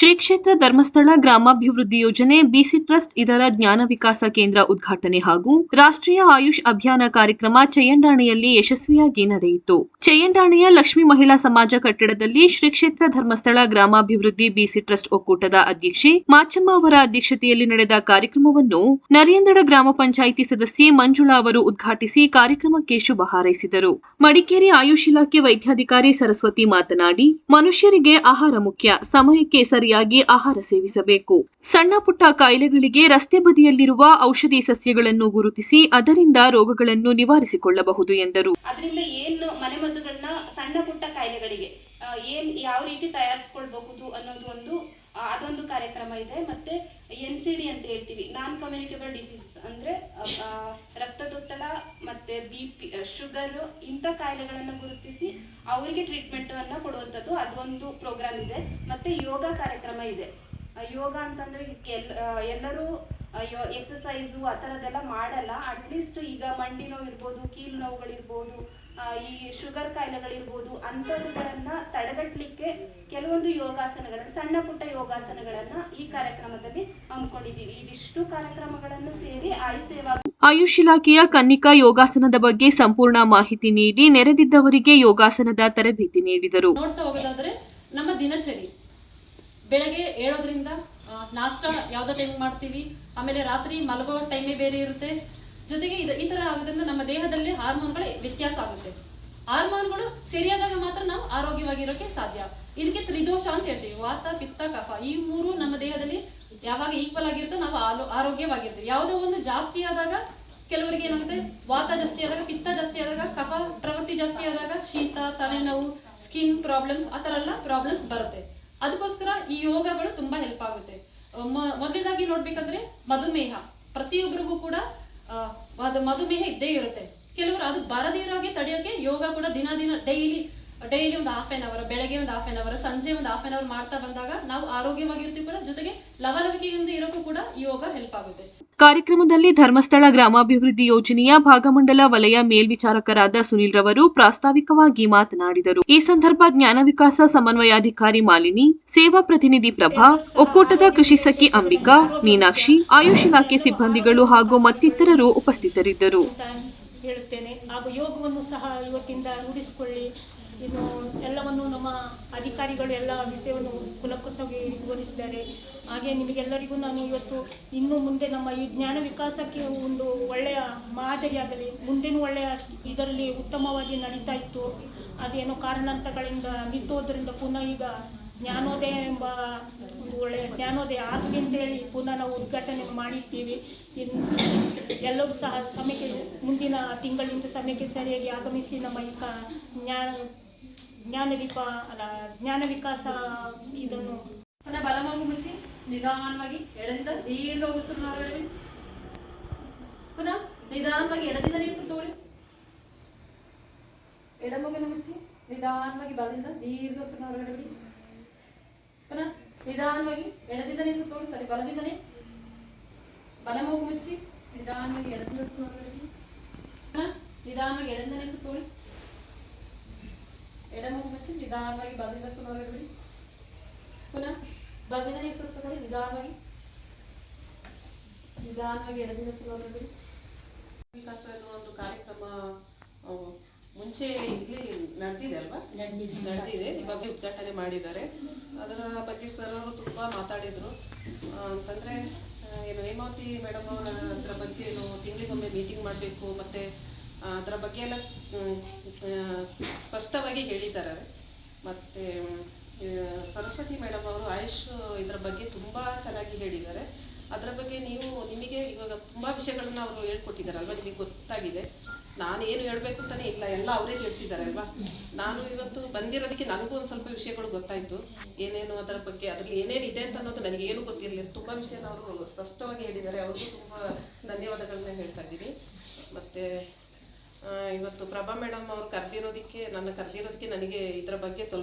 ಶ್ರೀ ಕ್ಷೇತ್ರ ಧರ್ಮಸ್ಥಳ ಗ್ರಾಮಾಭಿವೃದ್ಧಿ ಯೋಜನೆ ಬಿಸಿ ಟ್ರಸ್ಟ್ ಇದರ ಜ್ಞಾನ ವಿಕಾಸ ಕೇಂದ್ರ ಉದ್ಘಾಟನೆ ಹಾಗೂ ರಾಷ್ಟ್ರೀಯ ಆಯುಷ್ ಅಭಿಯಾನ ಕಾರ್ಯಕ್ರಮ ಚಯ್ಯಂಡಾಣೆಯಲ್ಲಿ ಯಶಸ್ವಿಯಾಗಿ ನಡೆಯಿತು. ಚಯ್ಯಂಡಾಣೆಯ ಲಕ್ಷ್ಮೀ ಮಹಿಳಾ ಸಮಾಜ ಕಟ್ಟಡದಲ್ಲಿ ಶ್ರೀ ಕ್ಷೇತ್ರ ಧರ್ಮಸ್ಥಳ ಗ್ರಾಮಾಭಿವೃದ್ಧಿ ಬಿಸಿ ಟ್ರಸ್ಟ್ ಒಕ್ಕೂಟದ ಅಧ್ಯಕ್ಷೆ ಮಾಚಮ್ಮ ಅವರ ಅಧ್ಯಕ್ಷತೆಯಲ್ಲಿ ನಡೆದ ಕಾರ್ಯಕ್ರಮವನ್ನು ನರೇಂದ್ರ ಗ್ರಾಮ ಪಂಚಾಯಿತಿ ಸದಸ್ಯೆ ಮಂಜುಳಾ ಅವರು ಉದ್ಘಾಟಿಸಿ ಕಾರ್ಯಕ್ರಮಕ್ಕೆ ಶುಭ ಹಾರೈಸಿದರು. ಮಡಿಕೇರಿ ಆಯುಷ್ ಇಲಾಖೆ ವೈದ್ಯಾಧಿಕಾರಿ ಸರಸ್ವತಿ ಮಾತನಾಡಿ, ಮನುಷ್ಯರಿಗೆ ಆಹಾರ ಮುಖ್ಯ, ಸಮಯಕ್ಕೆ ಸರಿಯಾಗಿ ಆಹಾರ ಸೇವಿಸಬೇಕು. ಸಣ್ಣ ಪುಟ್ಟ ಕಾಯಿಲೆಗಳಿಗೆ ರಸ್ತೆ ಬದಿಯಲ್ಲಿರುವ ಔಷಧಿ ಸಸ್ಯಗಳನ್ನು ಗುರುತಿಸಿ ಅದರಿಂದ ರೋಗಗಳನ್ನು ನಿವಾರಿಸಿಕೊಳ್ಳಬಹುದು ಎಂದರು. ಅದರಿಂದ ಏನು ಏನ್ ಯಾವ ರೀತಿ ತಯಾರಿಸ್ಕೊಳ್ಬಹುದು ಅನ್ನೋದು ಒಂದು ಅದೊಂದು ಕಾರ್ಯಕ್ರಮ ಇದೆ. ಮತ್ತೆ ಎನ್ ಸಿ ಡಿ ಅಂತ ಹೇಳ್ತೀವಿ. ನಾನ್ ಕಮ್ಯುನಿಕೇಬಲ್ ಡಿಸೀಸ್ ಅಂದ್ರೆ ರಕ್ತದೊತ್ತಡ ಮತ್ತೆ ಬಿ ಪಿ ಶುಗರ್ ಇಂಥ ಕಾಯಿಲೆಗಳನ್ನು ಗುರುತಿಸಿ ಅವರಿಗೆ ಟ್ರೀಟ್ಮೆಂಟ್ ಅನ್ನ ಕೊಡುವಂಥದ್ದು ಅದೊಂದು ಪ್ರೋಗ್ರಾಮ್ ಇದೆ. ಮತ್ತೆ ಯೋಗ ಕಾರ್ಯಕ್ರಮ ಇದೆ. ಯೋಗ ಅಂತಂದ್ರೆ ಎಲ್ಲರೂ ಎಕ್ಸಸೈಸು ಆ ಥರದ್ದೆಲ್ಲ ಮಾಡಲ್ಲ. ಅಟ್ಲೀಸ್ಟ್ ಈಗ ಮಂಡಿ ನೋವು ಇರ್ಬೋದು ಕೀಲು ನೋವುಗಳಿರ್ಬೋದು ಈ ಶುಗರ್ ಕಾಯಿಲೆಗಳಿರ್ಬೋದು ಅಂಥವುಗಳನ್ನ ತಡೆಗಟ್ಟಲಿಕ್ಕೆ ಕೆಲವೊಂದು ಯೋಗಾಸನಗಳನ್ನು ಸಣ್ಣ ಪುಟ್ಟ ಯೋಗಾಸನಗಳನ್ನ ಈ ಕಾರ್ಯಕ್ರಮದಲ್ಲಿ ಹಮ್ಮಿಕೊಂಡಿದ್ದೀವಿ. ಇದಿಷ್ಟು ಕಾರ್ಯಕ್ರಮಗಳನ್ನು ಸೇರಿ ಆಯುಷ್ ಸೇವಾ ಆಯುಷ್ ಇಲಾಖೆಯ ಕನ್ನಿಕಾ ಯೋಗಾಸನದ ಬಗ್ಗೆ ಸಂಪೂರ್ಣ ಮಾಹಿತಿ ನೀಡಿ ನೆರೆದಿದ್ದವರಿಗೆ ಯೋಗಾಸನದ ತರಬೇತಿ ನೀಡಿದರು. ನೋಡ್ತಾ ಹೋಗೋದಾದ್ರೆ ನಮ್ಮ ದಿನಚರಿ. ಬೆಳಗ್ಗೆ ಏಳೋದ್ರಿಂದ ನಾಷ್ಟ ಯಾವ್ದೋ ಟೈಮ್ ಮಾಡ್ತೀವಿ. ಆಮೇಲೆ ರಾತ್ರಿ ಮಲಗೋ ಟೈಮೇ ಬೇರೆ ಇರುತ್ತೆ. ಜೊತೆಗೆ ಇದು ಈ ಥರ ಆಗೋದ್ರಿಂದ ನಮ್ಮ ದೇಹದಲ್ಲಿ ಹಾರ್ಮೋನ್ಗಳು ವ್ಯತ್ಯಾಸ ಆಗುತ್ತೆ. ಹಾರ್ಮೋನ್ಗಳು ಸರಿಯಾದಾಗ ಮಾತ್ರ ನಾವು ಆರೋಗ್ಯವಾಗಿರೋಕೆ ಸಾಧ್ಯ. ಇದಕ್ಕೆ ತ್ರಿದೋಷ ಅಂತ ಹೇಳ್ತೀವಿ. ವಾತ, ಪಿತ್ತ, ಕಫ ಈ ಮೂರು ನಮ್ಮ ದೇಹದಲ್ಲಿ ಯಾವಾಗ ಈಕ್ವಲ್ ಆಗಿರುತ್ತೋ ನಾವು ಆರೋಗ್ಯವಾಗಿರ್ತೀವಿ. ಯಾವುದೋ ಒಂದು ಜಾಸ್ತಿ ಆದಾಗ ಕೆಲವರಿಗೆ ಏನಾಗುತ್ತೆ? ವಾತ ಜಾಸ್ತಿ ಆದಾಗ, ಪಿತ್ತ ಜಾಸ್ತಿ ಆದಾಗ, ಕಫ ಪ್ರವೃತ್ತಿ ಜಾಸ್ತಿ ಆದಾಗ ಶೀತ, ತಲೆನೋವು ಸ್ಕಿನ್ ಪ್ರಾಬ್ಲಮ್ಸ್ ಆ ಥರ ಎಲ್ಲ ಪ್ರಾಬ್ಲಮ್ಸ್ ಬರುತ್ತೆ. ಅದಕ್ಕೋಸ್ಕರ ಈ ಯೋಗಗಳು ತುಂಬಾ ಹೆಲ್ಪ್ ಆಗುತ್ತೆ. ಮೊದಲನೇದಾಗಿ ನೋಡ್ಬೇಕಂದ್ರೆ ಮಧುಮೇಹ. ಪ್ರತಿಯೊಬ್ಬರಿಗೂ ಕೂಡ ಅದು ಮಧುಮೇಹ ಇದ್ದೇ ಇರುತ್ತೆ. ಕೆಲವರು ಅದು ಬರದೇ ಇರೋ ಹಾಗೆ ತಡೆಯೋಕೆ ಯೋಗ ಕೂಡ ದಿನ ದಿನ ಡೈಲಿ ಡೈಲಿ ಒಂದು ಹಾಫ್ ಆನ್ ಅವರ್ ಬೆಳಗ್ಗೆ ಒಂದು ಹಾಫ್ ಆನ್ ಅವರ್ ಸಂಜೆ ಒಂದು ಹಾಫ್ ಆನ್ ಅವರ್ ಮಾಡ್ತಾ ಬಂದಾಗ ನಾವು ಆರೋಗ್ಯವಾಗಿರ್ತೀವಿ ಕೂಡ ಜೊತೆಗೆ ಲವಲವಿಕೆಯಿಂದ ಇರೋಕ್ಕೂ ಕೂಡ ಈ ಯೋಗ ಹೆಲ್ಪ್ ಆಗುತ್ತೆ. ಕಾರ್ಯಕ್ರಮದಲ್ಲಿ ಧರ್ಮಸ್ಥಳ ಗ್ರಾಮಾಭಿವೃದ್ಧಿ ಯೋಜನೆಯ ಭಾಗಮಂಡಲ ವಲಯ ಮೇಲ್ವಿಚಾರಕರಾದ ಸುನಿಲ್ ರವರು ಪ್ರಾಸ್ತಾವಿಕವಾಗಿ ಮಾತನಾಡಿದರು. ಈ ಸಂದರ್ಭ ಜ್ಞಾನ ವಿಕಾಸ ಸಮನ್ವಯಾಧಿಕಾರಿ ಮಾಲಿನಿ ಸೇವಾ ಪ್ರತಿನಿಧಿ ಪ್ರಭಾ ಒಕ್ಕೂಟದ ಕೃಷಿ ಸಖಿ ಅಂಬಿಕಾ ಮೀನಾಕ್ಷಿ ಆಯುಷ್ ಇಲಾಖೆ ಸಿಬ್ಬಂದಿಗಳು ಹಾಗೂ ಮತ್ತಿತರರು ಉಪಸ್ಥಿತರಿದ್ದರು. ಹೇಳುತ್ತೇನೆ ಹಾಗೂ ಯೋಗವನ್ನು ಸಹ ಇವತ್ತಿಂದ ರೂಢಿಸಿಕೊಳ್ಳಿ. ಇನ್ನು ಎಲ್ಲವನ್ನು ನಮ್ಮ ಅಧಿಕಾರಿಗಳು ಎಲ್ಲ ವಿಷಯವನ್ನು ಕುಲಕುಸವಾಗಿ ವಿವರಿಸಿದ್ದಾರೆ ಹಾಗೆ ನಿಮಗೆಲ್ಲರಿಗೂ ನಾನು ಇವತ್ತು ಇನ್ನು ಮುಂದೆ ನಮ್ಮ ಈ ಜ್ಞಾನ ವಿಕಾಸಕ್ಕೆ ಒಂದು ಒಳ್ಳೆಯ ಮಾದರಿಯಾಗಲಿ ಮುಂದೆನೂ ಒಳ್ಳೆಯ ಇದರಲ್ಲಿ ಉತ್ತಮವಾಗಿ ನಡೀತಾ ಇತ್ತು. ಅದೇನೋ ಕಾರಣಾಂತರಗಳಿಂದ ನಿಂತೋದ್ರಿಂದ ಪುನಃ ಈಗ ಜ್ಞಾನೋದಯ ಎಂಬ ಒಂದು ಒಳ್ಳೆಯ ಜ್ಞಾನೋದಯ ಆಗಲಿ ಅಂತೇಳಿ ಪುನಃ ನಾವು ಉದ್ಘಾಟನೆ ಮಾಡಿರ್ತೀವಿ. ಇನ್ನು ಎಲ್ಲರೂ ಸಹ ಸಮಯಕ್ಕೆ ಮುಂದಿನ ತಿಂಗಳಿಂದ ಸಮಯಕ್ಕೆ ಸರಿಯಾಗಿ ಆಗಮಿಸಿ ನಮ್ಮ ಈ ಕ ಜ್ಞಾನ ಜ್ಞಾನದೀಪ ಅಲ್ಲ ಜ್ಞಾನ ವಿಕಾಸ ಇದನ್ನು ಪುನಃ ಬಲಮಗು ಮುಚ್ಚಿ ನಿಧಾನವಾಗಿ ಎಡದಿಂದ ದೀರ್ಘ ಉಸಿರು ಹೊರಗಡೆ ಪುನಃ ನಿಧಾನವಾಗಿ ಎಡದಿಂದ ನೀವು ಸುತ್ತೋಳಿ ಎಡಮಗನ ಮುಚ್ಚಿ ನಿಧಾನವಾಗಿ ಬಲದಿಂದ ದೀರ್ಘ ಉಸಿರು ಹೊರಗಡೆ ಬಿಡಿ ಪುನಃ ನಿಧಾನವಾಗಿ ಎಡದಿಂದ ನೀವು ಸುತ್ತೋಳಿ ಸರಿ, ಬಲದಿಂದನೇ. ಬಲಮಗು ಮುಚ್ಚಿ ನಿಧಾನವಾಗಿ ಎಡದಿಂದ ಉಸಿರು ಹೊರಗಡೆ ಬಿಡಿ ಪುನಃ ನಿಧಾನವಾಗಿ ಎಡದಿಂದನೇ ಸುತ್ತೋಳಿ ಎಡಮಗು ಮುಚ್ಚಿ ನಿಧಾನವಾಗಿ ಬಲದಿಂದ ಸುಮಾರು ಬಿಡಿ. ಪುನಃ ಬಲದಿಂದ ನೀವು ಸುತ್ತ ತಗೊಳ್ಳಿ ನಿಧಾನವಾಗಿ. ನಿಧಾನವಾಗಿ ಎಡದಿಂದ ಸುಮಾರು ಬಿಡಿ. ವಿಕಾಸ ಅನ್ನೋ ಒಂದು ಕಾರ್ಯಕ್ರಮ ಮುಂಚೆ ಇಲ್ಲಿ ನಡೆದಿದೆ ಅಲ್ವಾ? ನಡೆದಿದೆ. ಬಗ್ಗೆ ಉದ್ಘಾಟನೆ ಮಾಡಿದ್ದಾರೆ. ಅದರ ಬಗ್ಗೆ ಸರ್ ಅವರು ತುಂಬ ಮಾತಾಡಿದ್ರು. ಅಂತಂದ್ರೆ ಏನು ಹೇಮಾವತಿ ಮೇಡಮ್ ಅವರ ಅದರ ಬಗ್ಗೆ ಏನು ತಿಂಗಳಿಗೊಮ್ಮೆ ಮೀಟಿಂಗ್ ಮಾಡಬೇಕು ಮತ್ತೆ ಅದರ ಬಗ್ಗೆ ಎಲ್ಲ ಸ್ಪಷ್ಟವಾಗಿ ಹೇಳಿದ್ದಾರೆ. ಮತ್ತೆ ಸರಸ್ವತಿ ಮೇಡಮ್ ಅವರು ಆಯುಷ್ ಇದರ ಬಗ್ಗೆ ತುಂಬಾ ಚೆನ್ನಾಗಿ ಹೇಳಿದ್ದಾರೆ. ಅದರ ಬಗ್ಗೆ ನೀವು ನಿಮಗೆ ಇವಾಗ ತುಂಬಾ ವಿಷಯಗಳನ್ನ ಅವರು ಹೇಳ್ಕೊಟ್ಟಿದ್ದಾರಲ್ವ ನಿಮಗೆ ಗೊತ್ತಾಗಿದೆ. ನಾನು ಏನು ಹೇಳಬೇಕು ಅಂತಾನೆ ಇಲ್ಲ, ಎಲ್ಲ ಅವರೇ ಹೇಳ್ತಿದ್ದಾರೆ ಅಲ್ವಾ? ನಾನು ಇವತ್ತು ಬಂದಿರೋದಕ್ಕೆ ನನಗೂ ಒಂದು ಸ್ವಲ್ಪ ವಿಷಯಗಳು ಗೊತ್ತಾಯಿತು. ಏನೇನು ಅದರ ಬಗ್ಗೆ, ಅದ್ರಲ್ಲಿ ಏನೇನು ಇದೆ ಅಂತ ಅನ್ನೋದು ನನಗೆ ಏನು ಗೊತ್ತಿರಲಿಲ್ಲ. ತುಂಬಾ ವಿಷಯನ ಅವರು ಸ್ಪಷ್ಟವಾಗಿ ಹೇಳಿದ್ದಾರೆ. ಅವ್ರಿಗೂ ತುಂಬಾ ಧನ್ಯವಾದಗಳನ್ನ ಹೇಳ್ತಾ ಇದ್ದೀನಿ. ಮತ್ತೆ ಇವತ್ತು ಪ್ರಭಾ ಮೇಡಮ್ ಅವ್ರು ಕರೆದಿರೋದಕ್ಕೆ ನನ್ನ ಕರೆದಿರೋದಕ್ಕೆ ನನಗೆ ಇದರ ಬಗ್ಗೆ ಸ್ವಲ್ಪ